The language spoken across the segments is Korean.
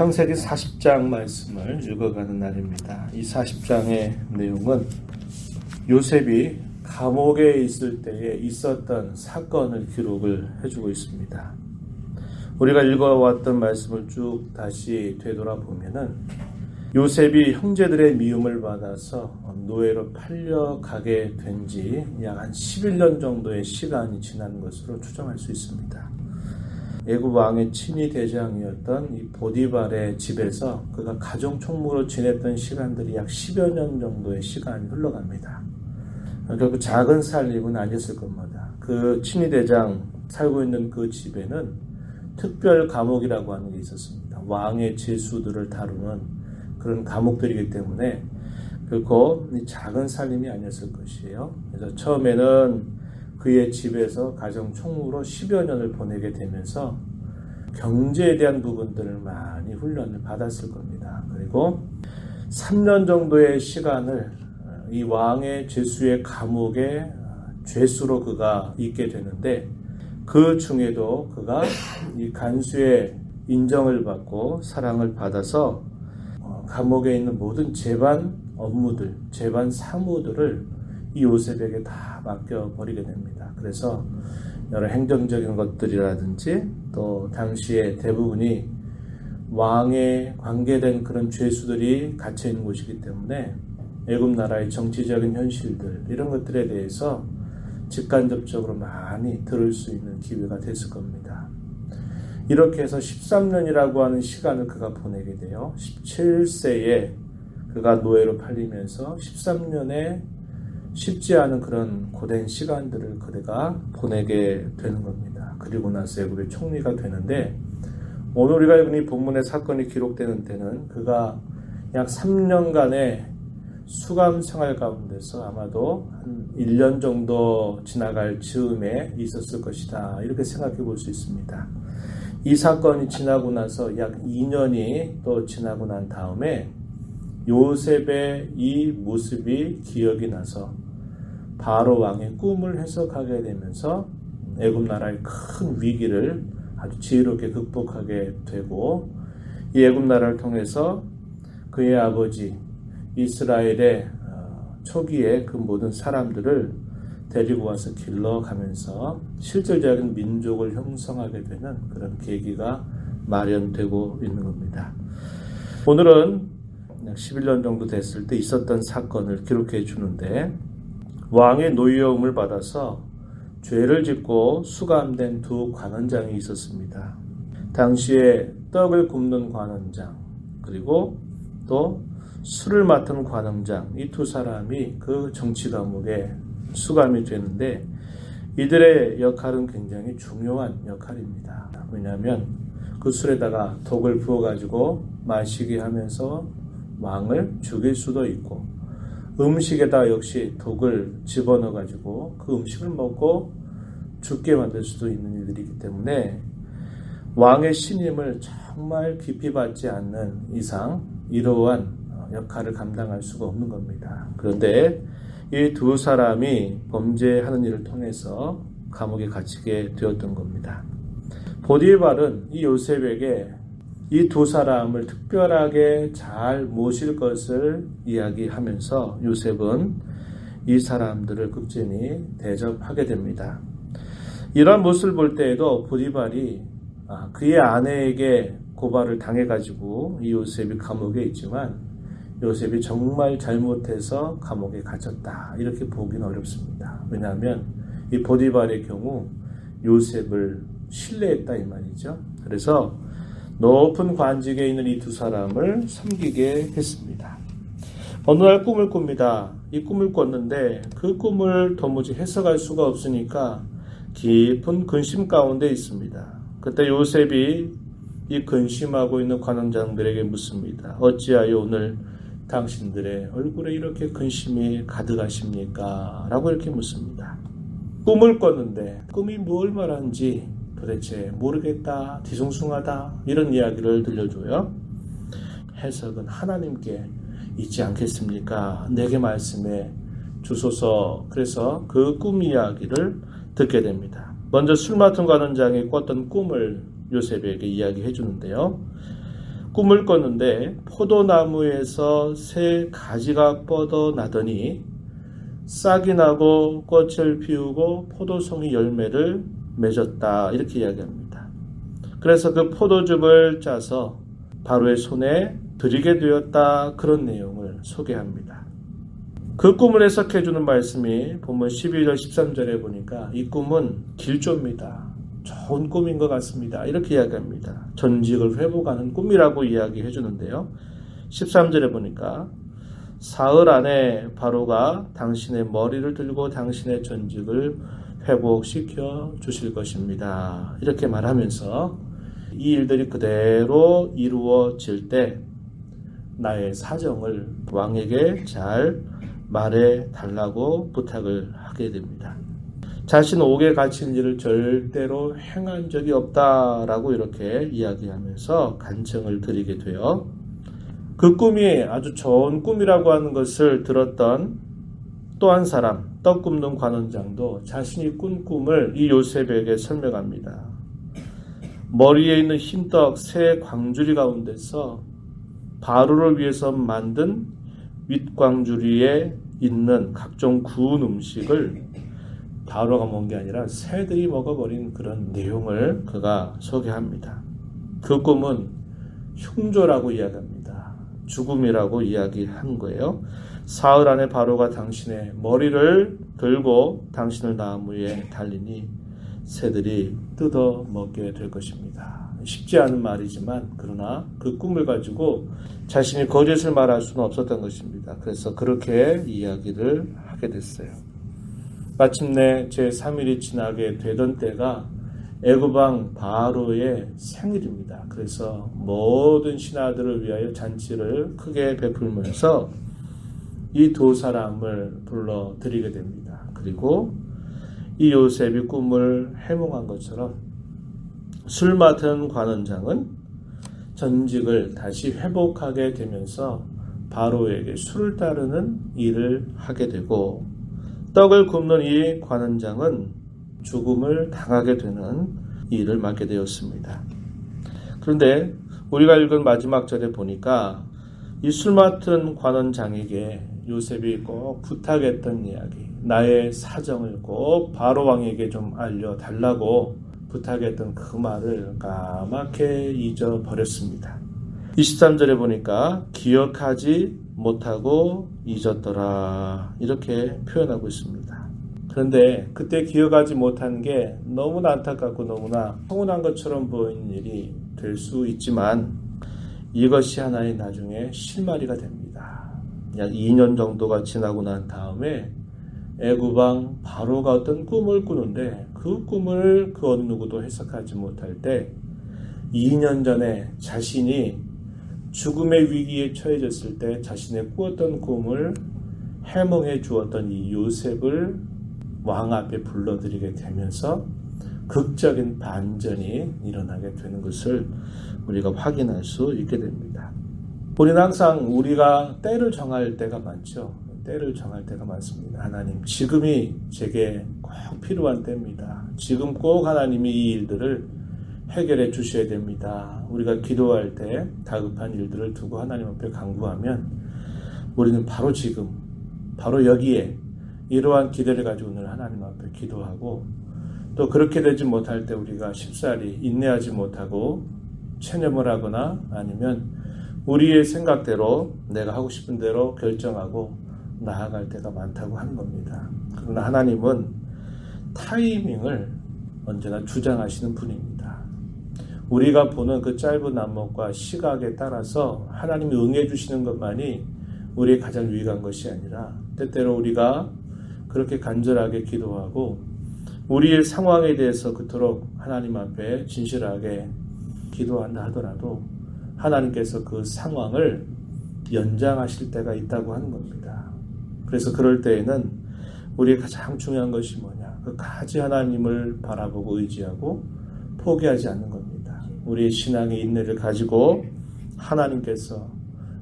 창세기 40장 말씀을 읽어가는 날입니다. 이 40장의 내용은 요셉이 감옥에 있을 때에 있었던 사건을 기록을 해주고 있습니다. 우리가 읽어왔던 말씀을 쭉 다시 되돌아보면은 요셉이 형제들의 미움을 받아서 노예로 팔려가게 된 지 약 한 11년 정도의 시간이 지난 것으로 추정할 수 있습니다. 애굽 왕의 친위 대장이었던 이 보디발의 집에서 그가 가정 총무로 지냈던 시간들이 약 10여 년 정도의 시간이 흘러갑니다. 결국 작은 살림은 아니었을 겁니다. 그 친위 대장 살고 있는 그 집에는 특별 감옥이라고 하는 게 있었습니다. 왕의 제수들을 다루는 그런 감옥들이기 때문에 결코 작은 살림이 아니었을 것이에요. 그래서 처음에는 그의 집에서 가정 총무로 10여 년을 보내게 되면서 경제에 대한 부분들을 많이 훈련을 받았을 겁니다. 그리고 3년 정도의 시간을 이 왕의 제수의 감옥에 죄수로 그가 있게 되는데 그 중에도 그가 이 간수의 인정을 받고 사랑을 받아서 감옥에 있는 모든 재반 업무들, 재반 사무들을 이 요셉에게 다 맡겨버리게 됩니다. 그래서 여러 행정적인 것들이라든지 또 당시에 대부분이 왕에 관계된 그런 죄수들이 갇혀 있는 곳이기 때문에 애굽 나라의 정치적인 현실들 이런 것들에 대해서 직간접적으로 많이 들을 수 있는 기회가 됐을 겁니다. 이렇게 해서 13년이라고 하는 시간을 그가 보내게 돼요. 17세에 그가 노예로 팔리면서 13년에 쉽지 않은 그런 고된 시간들을 그대가 보내게 되는 겁니다. 그리고 나서 애굽의 총리가 되는데 오늘 우리가 읽은 이 본문의 사건이 기록되는 때는 그가 약 3년간의 수감 생활 가운데서 아마도 한 1년 정도 지나갈 즈음에 있었을 것이다. 이렇게 생각해 볼 수 있습니다. 이 사건이 지나고 나서 약 2년이 또 지나고 난 다음에 요셉의 이 모습이 기억이 나서 바로 왕의 꿈을 해석하게 되면서 애굽 나라의 큰 위기를 아주 지혜롭게 극복하게 되고 이 애굽 나라를 통해서 그의 아버지 이스라엘의 초기에 그 모든 사람들을 데리고 와서 길러가면서 실질적인 민족을 형성하게 되는 그런 계기가 마련되고 있는 겁니다. 오늘은 11년 정도 됐을 때 있었던 사건을 기록해 주는데 왕의 노여움을 받아서 죄를 짓고 수감된 두 관원장이 있었습니다. 당시에 떡을 굽는 관원장 그리고 또 술을 맡은 관원장 이 두 사람이 그 정치 감옥에 수감이 되는데 이들의 역할은 굉장히 중요한 역할입니다. 왜냐하면 그 술에다가 독을 부어가지고 마시게 하면서 왕을 죽일 수도 있고 음식에다 역시 독을 집어넣어 가지고 그 음식을 먹고 죽게 만들 수도 있는 일들이기 때문에 왕의 신임을 정말 깊이 받지 않는 이상 이러한 역할을 감당할 수가 없는 겁니다. 그런데 이 두 사람이 범죄하는 일을 통해서 감옥에 갇히게 되었던 겁니다. 보디발은 이 요셉에게 이 두 사람을 특별하게 잘 모실 것을 이야기하면서 요셉은 이 사람들을 극진히 대접하게 됩니다. 이런 모습을 볼 때에도 보디발이 그의 아내에게 고발을 당해가지고 이 요셉이 감옥에 있지만 요셉이 정말 잘못해서 감옥에 갇혔다. 이렇게 보기는 어렵습니다. 왜냐하면 이 보디발의 경우 요셉을 신뢰했다 이 말이죠. 그래서 높은 관직에 있는 이 두 사람을 섬기게 했습니다. 어느 날 꿈을 꿉니다. 이 꿈을 꿨는데 그 꿈을 도무지 해석할 수가 없으니까 깊은 근심 가운데 있습니다. 그때 요셉이 이 근심하고 있는 관원장들에게 묻습니다. 어찌하여 오늘 당신들의 얼굴에 이렇게 근심이 가득하십니까? 라고 이렇게 묻습니다. 꿈을 꿨는데 꿈이 뭘 말하는지 도대체 모르겠다, 뒤숭숭하다 이런 이야기를 들려줘요. 해석은 하나님께 있지 않겠습니까? 내게 말씀해 주소서. 그래서 그 꿈 이야기를 듣게 됩니다. 먼저 술 맡은 관원장이 꿨던 꿈을 요셉에게 이야기해 주는데요. 꿈을 꿨는데 포도나무에서 새 가지가 뻗어 나더니 싹이 나고 꽃을 피우고 포도송이 열매를 맺었다 이렇게 이야기합니다. 그래서 그 포도즙을 짜서 바로의 손에 드리게 되었다 그런 내용을 소개합니다. 그 꿈을 해석해 주는 말씀이 본문 12절 13절에 보니까 이 꿈은 길조입니다. 좋은 꿈인 것 같습니다. 이렇게 이야기합니다. 전직을 회복하는 꿈이라고 이야기해 주는데요. 13절에 보니까 사흘 안에 바로가 당신의 머리를 들고 당신의 전직을 회복시켜 주실 것입니다. 이렇게 말하면서 이 일들이 그대로 이루어질 때 나의 사정을 왕에게 잘 말해 달라고 부탁을 하게 됩니다. 자신 옥에 갇힌 일을 절대로 행한 적이 없다라고 이렇게 이야기하면서 간청을 드리게 돼요. 그 꿈이 아주 좋은 꿈이라고 하는 것을 들었던 또 한 사람, 떡 굽는 관원장도 자신이 꾼 꿈을 이 요셉에게 설명합니다. 머리에 있는 흰떡 새 광주리 가운데서 바로를 위해서 만든 윗광주리에 있는 각종 구운 음식을 바로가 먹은 게 아니라 새들이 먹어버린 그런 내용을 그가 소개합니다. 그 꿈은 흉조라고 이야기합니다. 죽음이라고 이야기한 거예요. 사흘 안에 바로가 당신의 머리를 들고 당신을 나무에 달리니 새들이 뜯어 먹게 될 것입니다. 쉽지 않은 말이지만 그러나 그 꿈을 가지고 자신이 거짓을 말할 수는 없었던 것입니다. 그래서 그렇게 이야기를 하게 됐어요. 마침내 제 3일이 지나게 되던 때가 애굽왕 바로의 생일입니다. 그래서 모든 신하들을 위하여 잔치를 크게 베풀면서 이 두 사람을 불러 드리게 됩니다. 그리고 이 요셉이 꿈을 해몽한 것처럼 술 맡은 관원장은 전직을 다시 회복하게 되면서 바로에게 술을 따르는 일을 하게 되고 떡을 굽는 이 관원장은 죽음을 당하게 되는 일을 맡게 되었습니다. 그런데 우리가 읽은 마지막 절에 보니까 이 술 맡은 관원장에게 요셉이 꼭 부탁했던 이야기, 나의 사정을 꼭 바로 왕에게 좀 알려달라고 부탁했던 그 말을 까맣게 잊어버렸습니다. 23절에 보니까 기억하지 못하고 잊었더라 이렇게 표현하고 있습니다. 그런데 그때 기억하지 못한 게 너무나 안타깝고 너무나 평온한 것처럼 보이는 일이 될 수 있지만 이것이 하나의 나중에 실마리가 됩니다. 약 2년 정도가 지나고 난 다음에 애구방 바로가 어떤 꿈을 꾸는데 그 꿈을 그 어느 누구도 해석하지 못할 때 2년 전에 자신이 죽음의 위기에 처해졌을 때 자신의 꾸었던 꿈을 해몽해 주었던 이 요셉을 왕 앞에 불러들이게 되면서 극적인 반전이 일어나게 되는 것을 우리가 확인할 수 있게 됩니다. 우리는 항상 우리가 때를 정할 때가 많죠. 때를 정할 때가 많습니다. 하나님, 지금이 제게 꼭 필요한 때입니다. 지금 꼭 하나님이 이 일들을 해결해 주셔야 됩니다. 우리가 기도할 때 다급한 일들을 두고 하나님 앞에 간구하면 우리는 바로 지금, 바로 여기에 이러한 기대를 가지고 오늘 하나님 앞에 기도하고 또 그렇게 되지 못할 때 우리가 쉽사리 인내하지 못하고 체념을 하거나 아니면 우리의 생각대로 내가 하고 싶은 대로 결정하고 나아갈 때가 많다고 하는 겁니다. 그러나 하나님은 타이밍을 언제나 주장하시는 분입니다. 우리가 보는 그 짧은 안목과 시각에 따라서 하나님이 응해 주시는 것만이 우리의 가장 유익한 것이 아니라 때때로 우리가 그렇게 간절하게 기도하고 우리의 상황에 대해서 그토록 하나님 앞에 진실하게 기도한다 하더라도 하나님께서 그 상황을 연장하실 때가 있다고 하는 겁니다. 그래서 그럴 때에는 우리의 가장 중요한 것이 뭐냐? 그 가지 하나님을 바라보고 의지하고 포기하지 않는 겁니다. 우리의 신앙의 인내를 가지고 하나님께서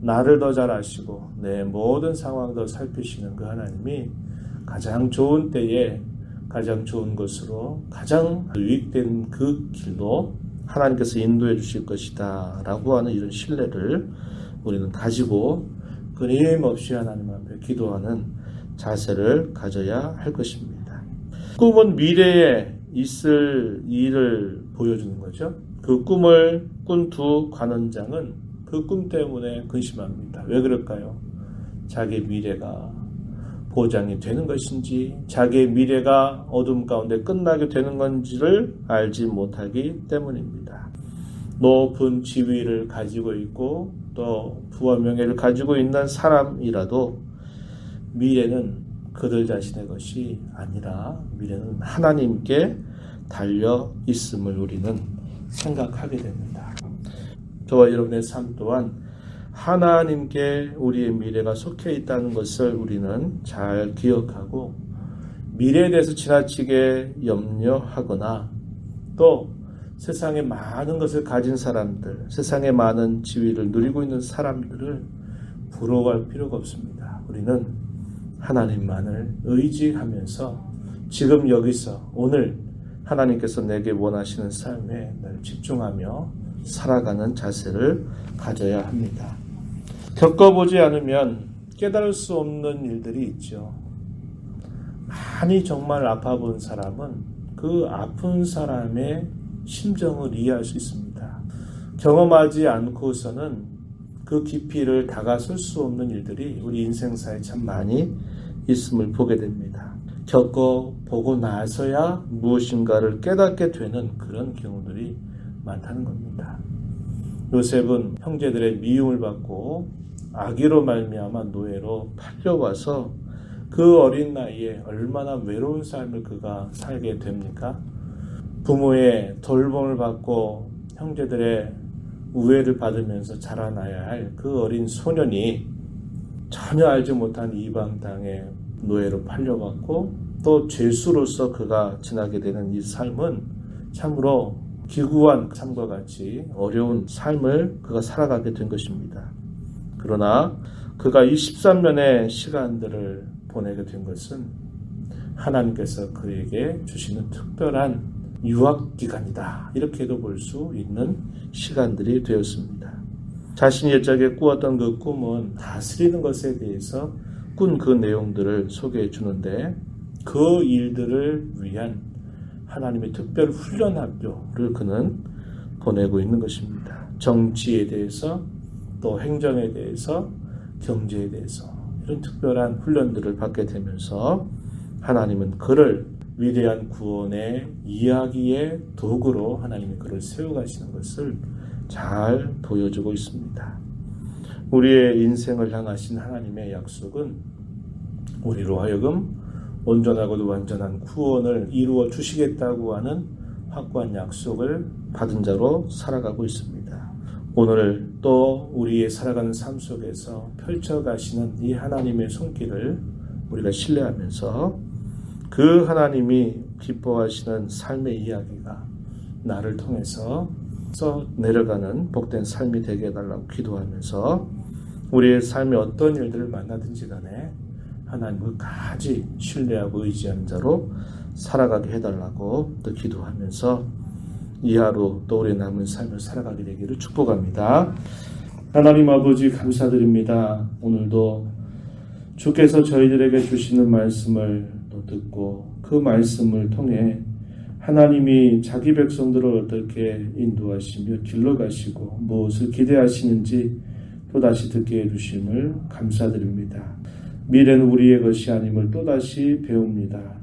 나를 더 잘 아시고 내 모든 상황도 살피시는 그 하나님이 가장 좋은 때에 가장 좋은 것으로 가장 유익된 그 길로 하나님께서 인도해 주실 것이다 라고 하는 이런 신뢰를 우리는 가지고 끊임없이 하나님 앞에 기도하는 자세를 가져야 할 것입니다. 꿈은 미래에 있을 일을 보여주는 거죠. 그 꿈을 꾼 두 관원장은 그 꿈 때문에 근심합니다. 왜 그럴까요? 자기 미래가 보장이 되는 것인지, 자기의 미래가 어둠 가운데 끝나게 되는 건지를 알지 못하기 때문입니다. 높은 지위를 가지고 있고 또 부와 명예를 가지고 있는 사람이라도 미래는 그들 자신의 것이 아니라 미래는 하나님께 달려 있음을 우리는 생각하게 됩니다. 저와 여러분의 삶 또한 하나님께 우리의 미래가 속해 있다는 것을 우리는 잘 기억하고 미래에 대해서 지나치게 염려하거나 또 세상에 많은 것을 가진 사람들, 세상에 많은 지위를 누리고 있는 사람들을 부러워할 필요가 없습니다. 우리는 하나님만을 의지하면서 지금 여기서 오늘 하나님께서 내게 원하시는 삶에 늘 집중하며 살아가는 자세를 가져야 합니다. 겪어보지 않으면 깨달을 수 없는 일들이 있죠. 많이 정말 아파 본 사람은 그 아픈 사람의 심정을 이해할 수 있습니다. 경험하지 않고서는 그 깊이를 다가설 수 없는 일들이 우리 인생사에 참 많이 있음을 보게 됩니다. 겪어보고 나서야 무엇인가를 깨닫게 되는 그런 경우들이 많다는 겁니다. 요셉은 형제들의 미움을 받고 아기로 말미암아 노예로 팔려와서 그 어린 나이에 얼마나 외로운 삶을 그가 살게 됩니까? 부모의 돌봄을 받고 형제들의 우애를 받으면서 자라나야 할 그 어린 소년이 전혀 알지 못한 이방 땅의 노예로 팔려왔고 또 죄수로서 그가 지나게 되는 이 삶은 참으로 기구한 삶과 같이 어려운 삶을 그가 살아가게 된 것입니다. 그러나 그가 이 13년의 시간들을 보내게 된 것은 하나님께서 그에게 주시는 특별한 유학 기간이다. 이렇게도 볼 수 있는 시간들이 되었습니다. 자신이 옛적에 꾸었던 그 꿈은 다스리는 것에 대해서 꾼 그 내용들을 소개해 주는데 그 일들을 위한 하나님의 특별 훈련 학교를 그는 보내고 있는 것입니다. 정치에 대해서 또 행정에 대해서 경제에 대해서 이런 특별한 훈련들을 받게 되면서 하나님은 그를 위대한 구원의 이야기의 도구로 하나님이 그를 세워가시는 것을 잘 보여주고 있습니다. 우리의 인생을 향하신 하나님의 약속은 우리로 하여금 온전하고도 완전한 구원을 이루어 주시겠다고 하는 확고한 약속을 받은 자로 살아가고 있습니다. 오늘 또 우리의 살아가는 삶 속에서 펼쳐가시는 이 하나님의 손길을 우리가 신뢰하면서 그 하나님이 기뻐하시는 삶의 이야기가 나를 통해서 써 내려가는 복된 삶이 되게 해달라고 기도하면서 우리의 삶에 어떤 일들을 만나든지 간에 하나님을 가지 신뢰하고 의지하는 자로 살아가게 해달라고 또 기도하면서 이 하루 또 우리 남은 삶을 살아가게 되기를 축복합니다. 하나님 아버지 감사드립니다. 오늘도 주께서 저희들에게 주시는 말씀을 또 듣고 그 말씀을 통해 하나님이 자기 백성들을 어떻게 인도하시며 길러가시고 무엇을 기대하시는지 또다시 듣게 해주심을 감사드립니다. 미래는 우리의 것이 아님을 또다시 배웁니다.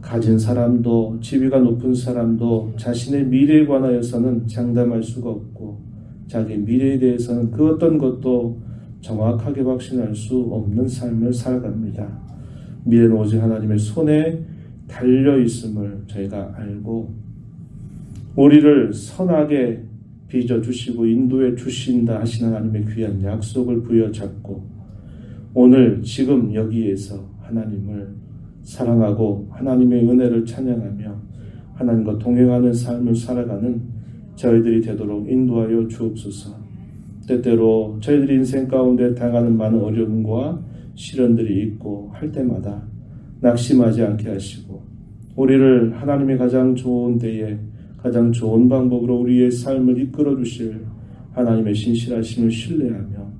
가진 사람도 지위가 높은 사람도 자신의 미래에 관하여서는 장담할 수가 없고 자기 미래에 대해서는 그 어떤 것도 정확하게 확신할 수 없는 삶을 살아갑니다. 미래는 오직 하나님의 손에 달려 있음을 저희가 알고 우리를 선하게 빚어 주시고 인도해 주신다 하시는 하나님의 귀한 약속을 부여잡고 오늘 지금 여기에서 하나님을 사랑하고 하나님의 은혜를 찬양하며 하나님과 동행하는 삶을 살아가는 저희들이 되도록 인도하여 주옵소서. 때때로 저희들이 인생 가운데 당하는 많은 어려움과 시련들이 있고 할 때마다 낙심하지 않게 하시고 우리를 하나님의 가장 좋은 데에 가장 좋은 방법으로 우리의 삶을 이끌어 주실 하나님의 신실하심을 신뢰하며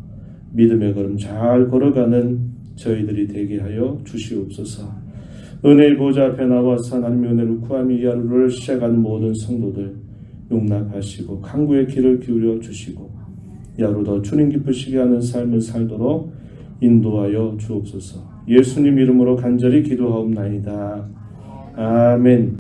믿음의 걸음 잘 걸어가는 저희들이 되게 하여 주시옵소서. 은혜의 보좌 앞에 나와서 하나님의 은혜를 구하며 이 하루를 시작하는 모든 성도들 용납하시고 강구의 길을 기울여 주시고 이 하루도 주님 기쁘시게 하는 삶을 살도록 인도하여 주옵소서. 예수님 이름으로 간절히 기도하옵나이다. 아멘.